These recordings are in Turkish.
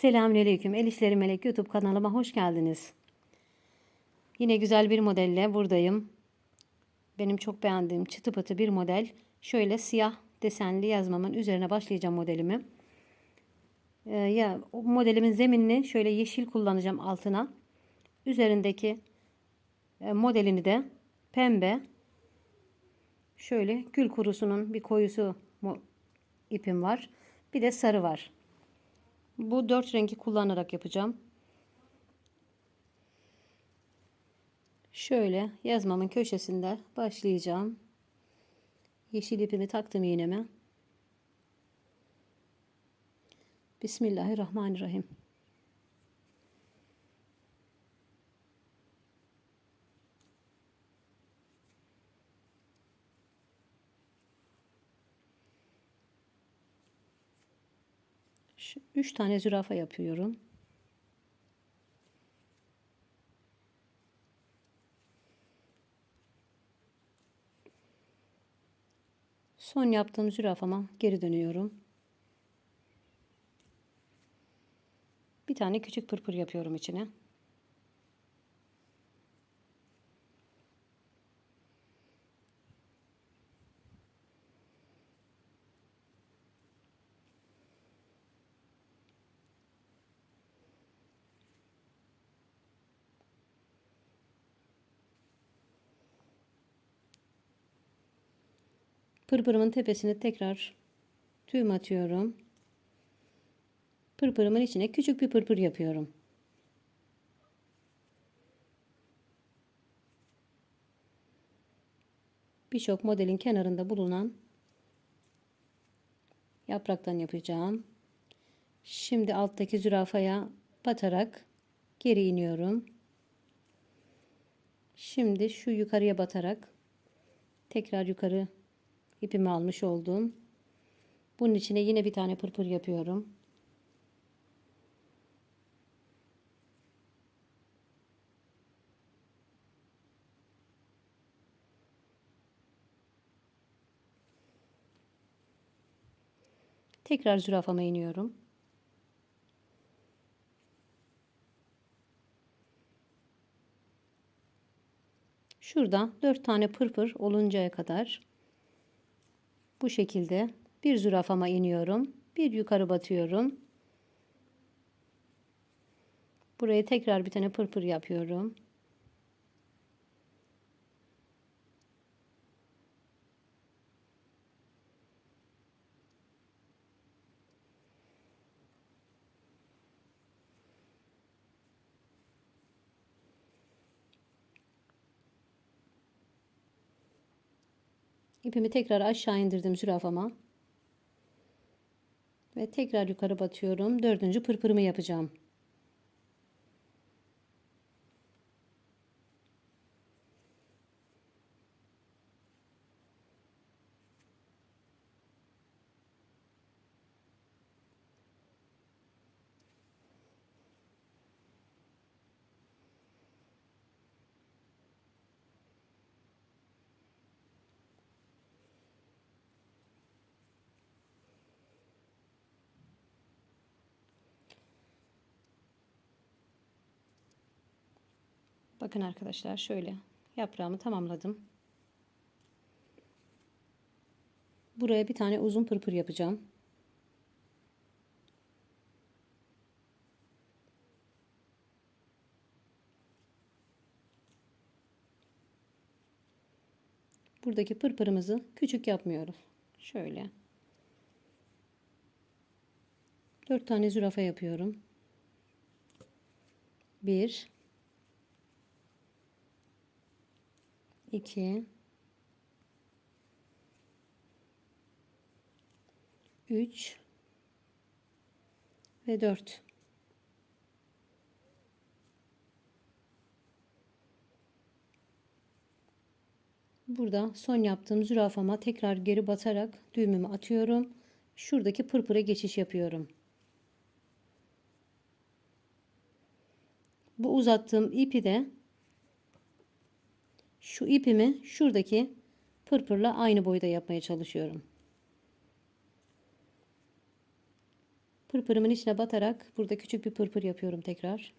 Selamünaleyküm. El İşleri Melek YouTube kanalıma hoş geldiniz. Yine güzel bir modelle buradayım. Benim çok beğendiğim çıtı pıtı bir model. Şöyle siyah desenli yazmamın üzerine başlayacağım modelimi. Ee, ya modelimin zeminini şöyle yeşil kullanacağım altına. Üzerindeki e, modelini de pembe. Şöyle gül kurusunun bir koyusu ipim var. Bir de sarı var. Bu dört rengi kullanarak yapacağım. Şöyle yazmamın köşesinde başlayacağım. Yeşil ipimi taktım iğneme. Bismillahirrahmanirrahim. Şu üç tane zürafa yapıyorum. Son yaptığım zürafama geri dönüyorum. Bir tane küçük pırpır yapıyorum içine. Pırpırımın tepesine tekrar tüyüm atıyorum. Pırpırımın içine küçük bir pırpır yapıyorum. Birçok modelin kenarında bulunan yapraktan yapacağım. Şimdi alttaki zürafaya batarak geri iniyorum. Şimdi şu yukarıya batarak tekrar yukarı ipimi almış oldum. Bunun içine yine bir tane pırpır yapıyorum. Tekrar zürafama iniyorum. Şurada 4 tane pırpır oluncaya kadar bu şekilde bir zürafama iniyorum. Bir yukarı batıyorum. Buraya tekrar bir tane pırpır yapıyorum. İpimi tekrar aşağı indirdim zürafama. Ve tekrar yukarı batıyorum. Dördüncü pırpırımı yapacağım. Bakın arkadaşlar şöyle yaprağımı tamamladım. Buraya bir tane uzun pırpır yapacağım. Buradaki pırpırımızı küçük yapmıyoruz. Şöyle. Dört tane zürafa yapıyorum. Bir. 2 3 ve 4 Burada son yaptığım zürafama tekrar geri batarak düğümümü atıyorum. Şuradaki pırpıra geçiş yapıyorum. Bu uzattığım ipi de şu ipimi şuradaki pırpırla aynı boyda yapmaya çalışıyorum. Pırpırımın içine batarak burada küçük bir pırpır yapıyorum tekrar.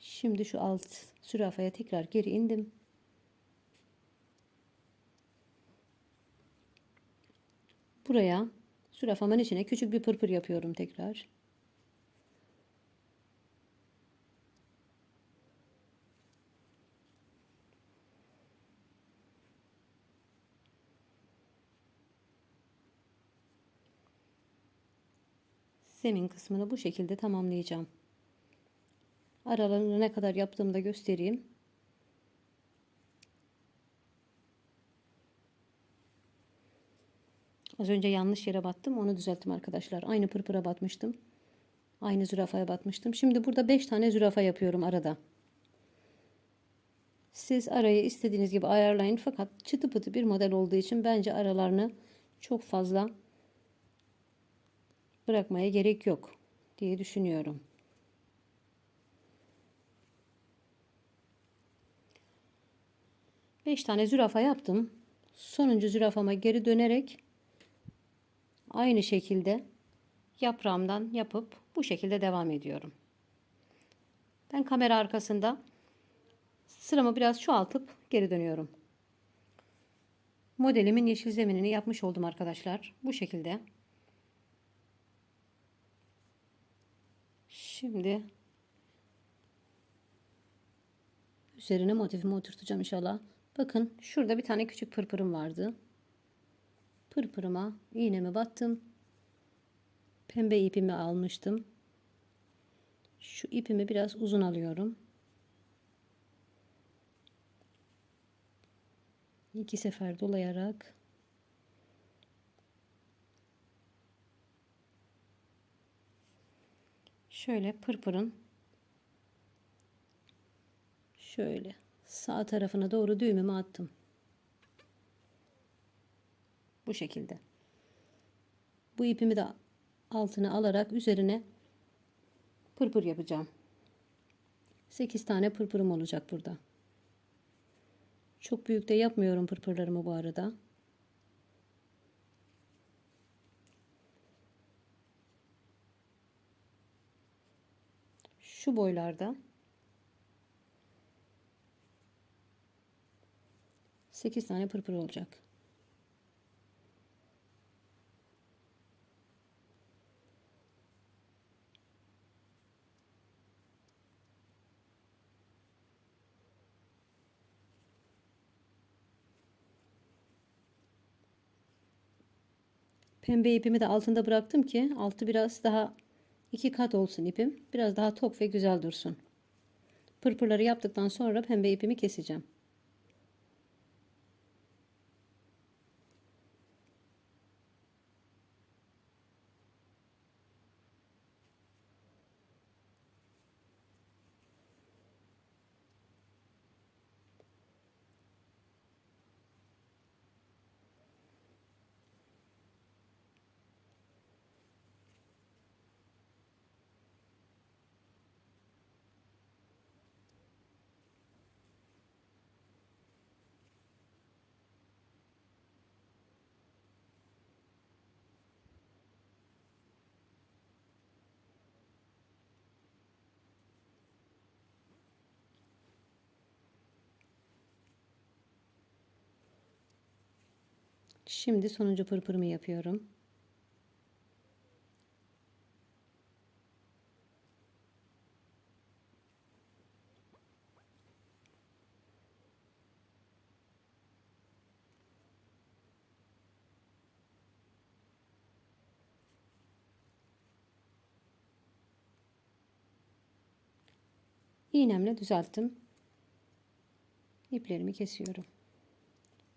Şimdi şu alt zürafaya tekrar geri indim. Buraya zürafamın içine küçük bir pırpır yapıyorum tekrar. Zemin kısmını bu şekilde tamamlayacağım. Aralarını ne kadar yaptığımı da göstereyim. Az önce yanlış yere battım. Onu düzelttim arkadaşlar. Aynı pırpıra batmıştım. Aynı zürafaya batmıştım. Şimdi burada 5 tane zürafa yapıyorum arada. Siz arayı istediğiniz gibi ayarlayın. Fakat çıtı pıtı bir model olduğu için bence aralarını çok fazla bırakmaya gerek yok diye düşünüyorum. Beş tane zürafa yaptım. Sonuncu zürafama geri dönerek aynı şekilde yaprağımdan yapıp bu şekilde devam ediyorum. Ben kamera arkasında sıramı biraz çoğaltıp geri dönüyorum. Modelimin yeşil zeminini yapmış oldum arkadaşlar. Bu şekilde. Şimdi üzerine motifimi oturtacağım inşallah. Bakın şurada bir tane küçük pırpırım vardı. Pırpırıma iğnemi battım. Pembe ipimi almıştım. Şu ipimi biraz uzun alıyorum. İki sefer dolayarak şöyle pırpırın şöyle sağ tarafına doğru düğümümü attım. Bu şekilde. Bu ipimi de altına alarak üzerine pırpır yapacağım. 8 tane pırpırım olacak burada. Çok büyük de yapmıyorum pırpırlarımı bu arada. Şu boylarda 8 tane pırpır olacak. Pembe ipimi de altında bıraktım ki altı biraz daha iki kat olsun ipim. Biraz daha tok ve güzel dursun. Pırpırları yaptıktan sonra pembe ipimi keseceğim. Şimdi sonuncu pırpırımı yapıyorum. İğnemle düzelttim. İplerimi kesiyorum.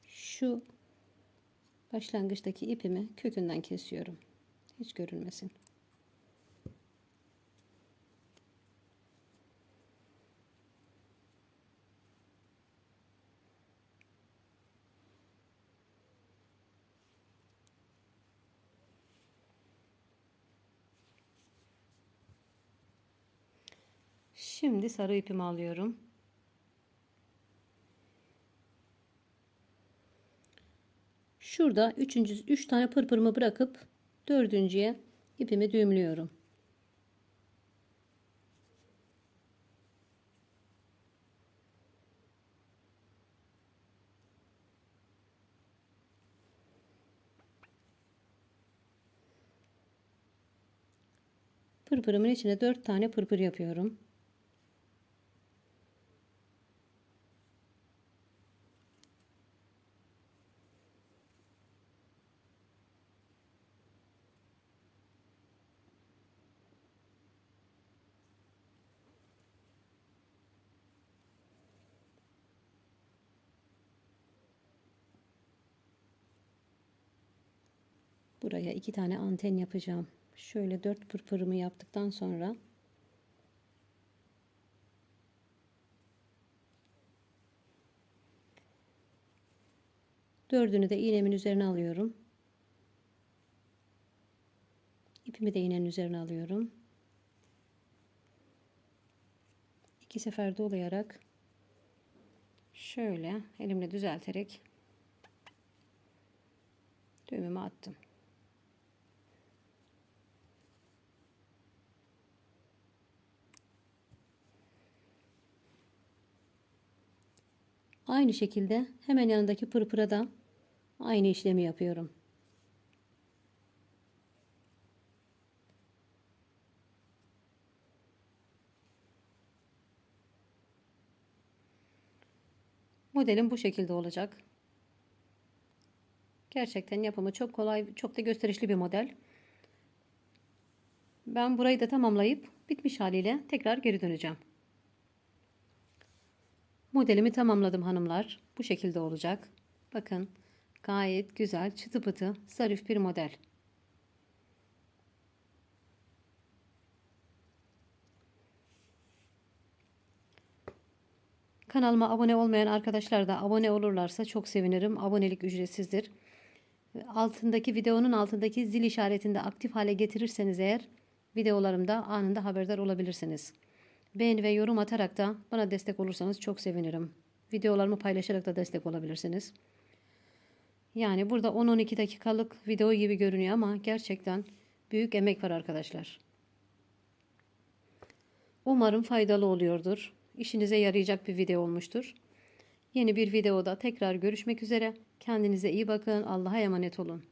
Şu başlangıçtaki ipimi kökünden kesiyorum. Hiç görünmesin. Şimdi sarı ipimi alıyorum. Şurada üçüncü, üç tane pırpırımı bırakıp dördüncüye ipimi düğümlüyorum. Pırpırımın içine dört tane pırpır yapıyorum. Buraya iki tane anten yapacağım. Şöyle dört pırpırımı yaptıktan sonra dördünü de iğnemin üzerine alıyorum. İpimi de iğnenin üzerine alıyorum. İki sefer dolayarak şöyle elimle düzelterek düğümümü attım. Aynı şekilde hemen yanındaki pırpıra da aynı işlemi yapıyorum. Modelim bu şekilde olacak. Gerçekten yapımı çok kolay, çok da gösterişli bir model. Ben burayı da tamamlayıp bitmiş haliyle tekrar geri döneceğim. Modelimi tamamladım hanımlar. Bu şekilde olacak. Bakın gayet güzel çıtı pıtı zarif bir model. Kanalıma abone olmayan arkadaşlar da abone olurlarsa çok sevinirim. Abonelik ücretsizdir. Altındaki videonun altındaki zil işaretinde aktif hale getirirseniz eğer videolarımda anında haberdar olabilirsiniz. Beğeni ve yorum atarak da bana destek olursanız çok sevinirim. Videolarımı paylaşarak da destek olabilirsiniz. Yani burada 10-12 dakikalık video gibi görünüyor ama gerçekten büyük emek var arkadaşlar. Umarım faydalı oluyordur. İşinize yarayacak bir video olmuştur. Yeni bir videoda tekrar görüşmek üzere. Kendinize iyi bakın. Allah'a emanet olun.